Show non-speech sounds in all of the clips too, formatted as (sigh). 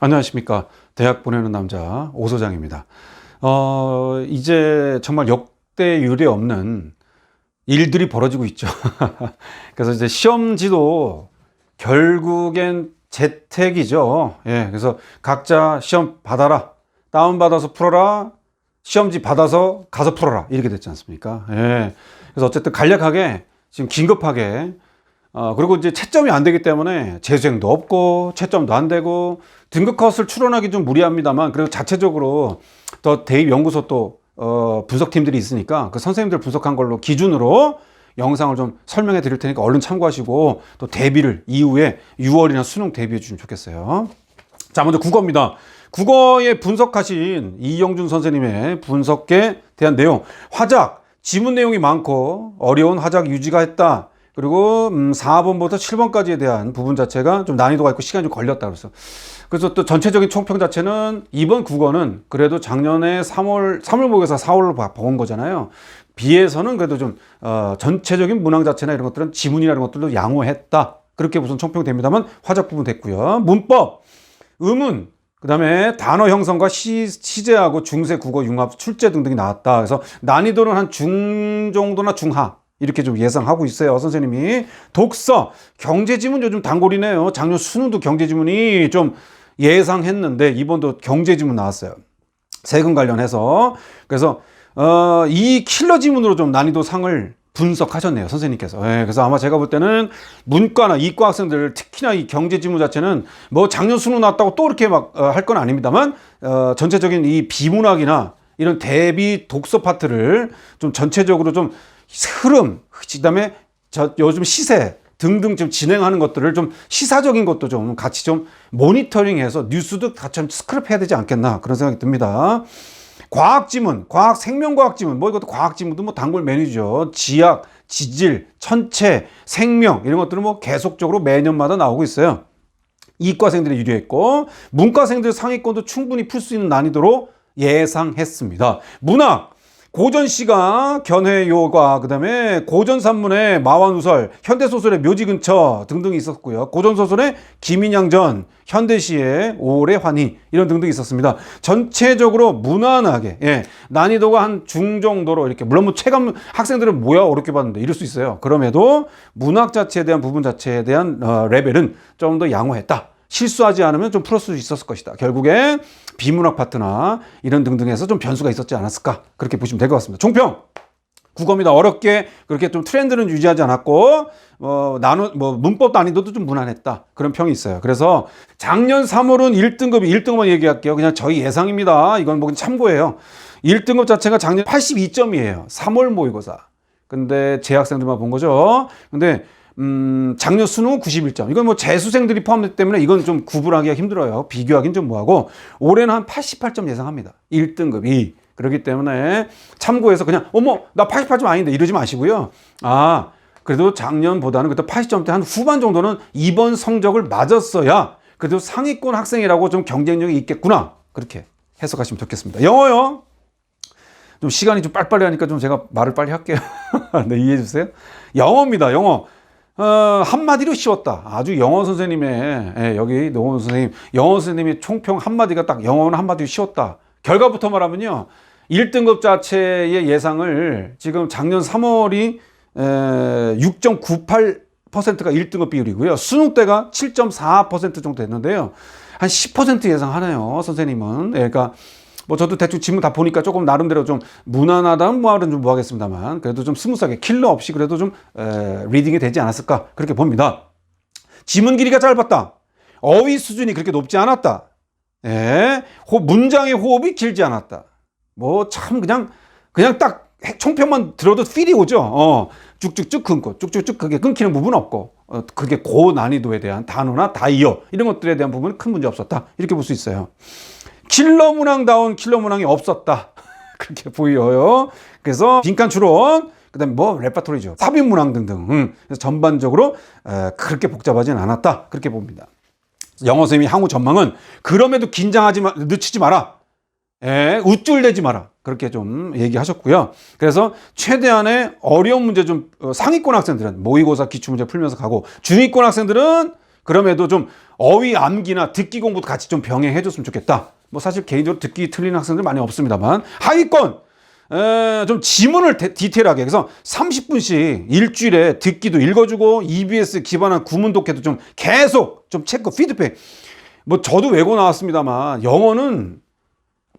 안녕하십니까. 대학 보내는 남자 오소장입니다. 어, 이제 정말 역대 유례 없는 일들이 벌어지고 있죠. (laughs) 그래서 이제 시험지도 결국엔 재택이죠. 예, 그래서 각자 시험 받아라. 다운받아서 풀어라. 시험지 받아서 가서 풀어라. 이렇게 됐지 않습니까? 예. 그래서 어쨌든 간략하게 지금 긴급하게 어, 그리고 이제 채점이 안 되기 때문에 재수행도 없고 채점도 안 되고 등급 컷을 추론하기 좀 무리합니다만 그래도 자체적으로 더 대입 연구소 또 어, 분석팀들이 있으니까 그 선생님들 분석한 걸로 기준으로 영상을 좀 설명해 드릴 테니까 얼른 참고하시고 또 대비를 이후에 6월이나 수능 대비해 주시면 좋겠어요. 자, 먼저 국어입니다. 국어에 분석하신 이영준 선생님의 분석에 대한 내용. 화작, 지문 내용이 많고 어려운 화작 유지가 했다. 그리고 음, 4번부터 7번까지에 대한 부분 자체가 좀 난이도가 있고 시간이 좀 걸렸다 그래서 그래서 또 전체적인 총평 자체는 이번 국어는 그래도 작년에 3월 3월 목에서 4월로 본 거잖아요. 비해서는 그래도 좀 어, 전체적인 문항 자체나 이런 것들은 지문이나 이런 것들도 양호했다. 그렇게 우선 총평됩니다만 화작 부분 됐고요. 문법, 의문, 그다음에 단어 형성과 시, 시제하고 중세 국어 융합 출제 등등이 나왔다. 그래서 난이도는 한 중 정도나 중하 이렇게 좀 예상하고 있어요, 선생님이. 독서, 경제지문 요즘 단골이네요. 작년 수능도 경제지문이 좀 예상했는데 이번도 경제지문 나왔어요. 세금 관련해서. 그래서 어, 이 킬러 지문으로 좀 난이도 상을 분석하셨네요, 선생님께서. 예, 그래서 아마 제가 볼 때는 문과나 이과 학생들, 특히나 이 경제 지문 자체는 뭐 작년 수능 나왔다고 또 이렇게 막 할건 아닙니다만, 어, 전체적인 이 비문학이나 이런 대비 독서 파트를 좀 전체적으로 좀 흐름, 그 다음에 저 요즘 시세 등등 좀 진행하는 것들을 좀 시사적인 것도 좀 같이 좀 모니터링해서 뉴스도 같이 좀 스크랩 해야 되지 않겠나 그런 생각이 듭니다. 과학 지문, 과학 생명과학 지문, 뭐 이것도 과학 지문도 뭐 단골 메뉴죠. 지학, 지질, 천체, 생명 이런 것들은 뭐 계속적으로 매년마다 나오고 있어요. 이과생들이 유리했고 문과생들 상위권도 충분히 풀 수 있는 난이도로 예상했습니다. 문학 고전 시가 견해 요가 그다음에 고전 산문의 마화누설 현대 소설의 묘지 근처 등등이 있었고요. 고전 소설의 김인양전 현대시의 오래 환희 이런 등등이 있었습니다. 전체적으로 무난하게 예, 난이도가 한 중 정도로 이렇게 물론 뭐 체감 학생들은 뭐야 어렵게 봤는데 이럴 수 있어요. 그럼에도 문학 자체에 대한 부분 자체에 대한 어, 레벨은 좀 더 양호했다. 실수하지 않으면 좀 풀을 수 있었을 것이다. 결국에 비문학 파트나 이런 등등에서 좀 변수가 있었지 않았을까 그렇게 보시면 될 것 같습니다. 종평 국어입니다. 어렵게 그렇게 좀 트렌드는 유지하지 않았고 어 나누 뭐 문법 난이도도 좀 무난했다 그런 평이 있어요. 그래서 작년 3월은 1등급이 1등급만 얘기할게요. 그냥 저희 예상입니다. 이건 뭐 참고예요. 1등급 자체가 작년 82점이에요. 3월 모의고사. 근데 재학생들만 본 거죠. 근데 음, 작년 수능 91점. 이건 뭐 재수생들이 포함되기 때문에 이건 좀 구분하기가 힘들어요. 비교하기는 좀 뭐하고 올해는 한 88점 예상합니다. 1등급이. 그렇기 때문에 참고해서 그냥 어머 나 88점 아닌데 이러지 마시고요. 아 그래도 작년보다는 그때 80점대 한 후반 정도는 이번 성적을 맞았어야 그래도 상위권 학생이라고 좀 경쟁력이 있겠구나. 그렇게 해석하시면 좋겠습니다. 영어요. 좀 시간이 좀 빨리빨리 하니까 좀 제가 말을 빨리 할게요. (laughs) 네, 이해해 주세요. 영어입니다. 영어. 어, 한마디로 쉬웠다. 아주 영어 선생님의, 예, 여기 노원 선생님, 영어 선생님의 총평 한마디가 딱 영어는 한마디로 쉬웠다. 결과부터 말하면요. 1등급 자체의 예상을 지금 작년 3월이 6.98%가 1등급 비율이고요. 수능 때가 7.4% 정도 됐는데요. 한 10% 예상하네요. 선생님은. 예, 그러니까 뭐 저도 대충 지문 다 보니까 조금 나름대로 좀 무난하다는 말은 좀 뭐하겠습니다만 그래도 좀 스무스하게 킬러 없이 그래도 좀 에, 리딩이 되지 않았을까 그렇게 봅니다. 지문 길이가 짧았다. 어휘 수준이 그렇게 높지 않았다. 예, 호, 문장의 호흡이 길지 않았다. 뭐 참 그냥 그냥 딱 총평만 들어도 필이 오죠. 어, 쭉쭉쭉 끊고 쭉쭉쭉 그게 끊기는 부분 없고 어, 그게 고난이도에 대한 단어나 다이어 이런 것들에 대한 부분은 큰 문제 없었다. 이렇게 볼 수 있어요. 킬러 문항다운 킬러 문항이 없었다. (laughs) 그렇게 보여요. 그래서 빈칸 추론, 그 다음에 뭐 레파토리죠. 삽입 문항 등등. 음, 그래서 전반적으로 에, 그렇게 복잡하진 않았다. 그렇게 봅니다. 영어 선생님이 향후 전망은 그럼에도 긴장하지 마, 늦추지 마라. 에, 우쭐대지 마라. 그렇게 좀 얘기하셨고요. 그래서 최대한의 어려운 문제 좀 어, 상위권 학생들은 모의고사 기출문제 풀면서 가고 중위권 학생들은 그럼에도 좀 어휘 암기나 듣기 공부도 같이 좀 병행해 줬으면 좋겠다. 뭐 사실 개인적으로 듣기 틀리는 학생들 많이 없습니다만 하위권 에, 좀 지문을 데- 디테일하게 그래서 30분씩 일주일에 듣기도 읽어주고 EBS 기반한 구문 독해도 좀 계속 좀 체크 피드백 뭐 저도 외고 나왔습니다만 영어는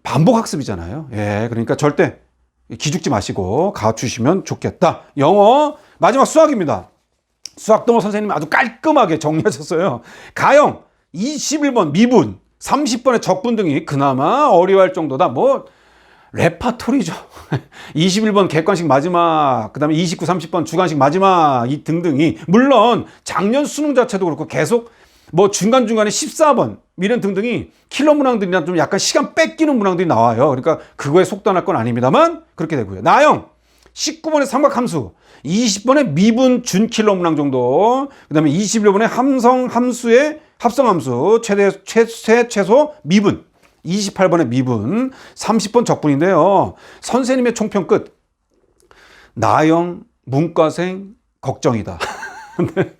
반복 학습이잖아요. 예, 그러니까 절대 기죽지 마시고 가주시면 좋겠다. 영어 마지막 수학입니다. 수학동호 선생님이 아주 깔끔하게 정리하셨어요. 가영 21번 미분 30번의 적분 등이 그나마 어려워할 정도다. 뭐 레파토리죠. (laughs) 21번 객관식 마지막, 그 다음에 29, 30번 주관식 마지막, 이 등등이, 물론 작년 수능 자체도 그렇고 계속 뭐 중간중간에 14번, 미련 등등이 킬러 문항들이나 좀 약간 시간 뺏기는 문항들이 나와요. 그러니까 그거에 속단할 건 아닙니다만, 그렇게 되고요. 나영, 19번의 삼각함수, 20번의 미분 준킬러 문항 정도, 그 다음에 21번의 함성 함수의 합성함수, 최대, 최, 최소 미분, 28번의 미분, 30번 적분인데요. 선생님의 총평 끝. 나영 문과생 걱정이다. (laughs) 네.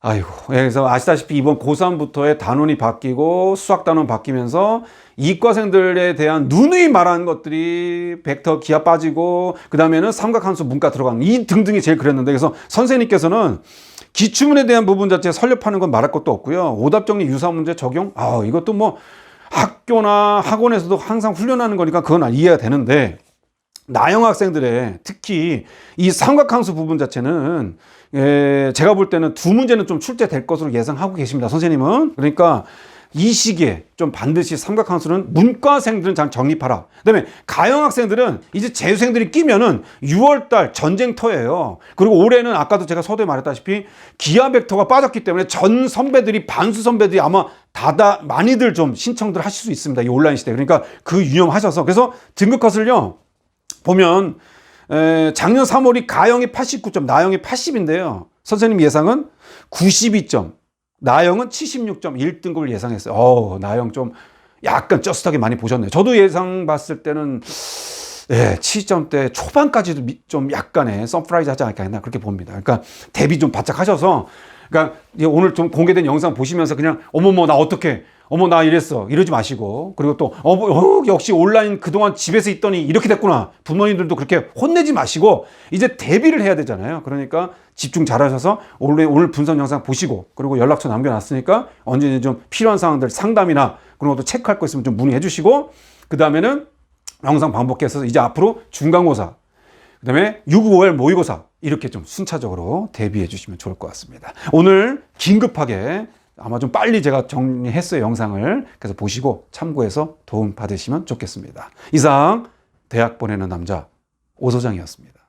아이고. 예, 그래서 아시다시피 이번 고3부터의 단원이 바뀌고 수학 단원 바뀌면서 이과생들에 대한 누누이 말하는 것들이 벡터 기하 빠지고 그다음에는 삼각함수 문과 들어가는 이 등등이 제일 그랬는데 그래서 선생님께서는 기출문에 대한 부분 자체 설렵하는 건 말할 것도 없고요. 오답 정리 유사 문제 적용 아, 이것도 뭐 학교나 학원에서도 항상 훈련하는 거니까 그건 이해가 되는데 나영 학생들의 특히 이 삼각함수 부분 자체는 예, 제가 볼 때는 두 문제는 좀 출제될 것으로 예상하고 계십니다. 선생님은 그러니까 이 시기에 좀 반드시 삼각함수는 문과생들은 잘 정립하라. 그다음에 가영 학생들은 이제 재수생들이 끼면은 6월달 전쟁터예요. 그리고 올해는 아까도 제가 서두에 말했다시피 기아 벡터가 빠졌기 때문에 전 선배들이 반수 선배들이 아마 다다 많이들 좀 신청들 하실 수 있습니다. 이 온라인 시대. 그러니까 그 유념하셔서 그래서 등급 컷을요. 보면 에, 작년 3월이 가영이 89점, 나영이 80인데요. 선생님 예상은 92점, 나영은 76점, 1등급을 예상했어요. 어, 나영 좀 약간 쩌슷하게 많이 보셨네요. 저도 예상 봤을 때는 예, 7점대 초반까지도 미- 좀 약간의 서프라이즈 하지 않을까 했나 그렇게 봅니다. 그러니까 대비 좀 바짝 하셔서 그러니까 오늘 좀 공개된 영상 보시면서 그냥 어머머 나 어떻게 어머 나 이랬어. 이러지 마시고. 그리고 또 어, 어, 역시 온라인 그동안 집에서 있더니 이렇게 됐구나. 부모님들도 그렇게 혼내지 마시고 이제 대비를 해야 되잖아요. 그러니까 집중 잘하셔서 오늘 오늘 분석 영상 보시고 그리고 연락처 남겨놨으니까 언제든지 좀 필요한 사항들 상담이나 그런 것도 체크할 거 있으면 좀 문의해 주시고 그 다음에는 영상 반복해서 이제 앞으로 중간고사 그 다음에 6, 5월 모의고사 이렇게 좀 순차적으로 대비해 주시면 좋을 것 같습니다. 오늘 긴급하게 아마 좀 빨리 제가 정리했어요 영상을 그래서 보시고 참고해서 도움 받으시면 좋겠습니다. 이상 대학 보내는 남자 오 소장이었습니다.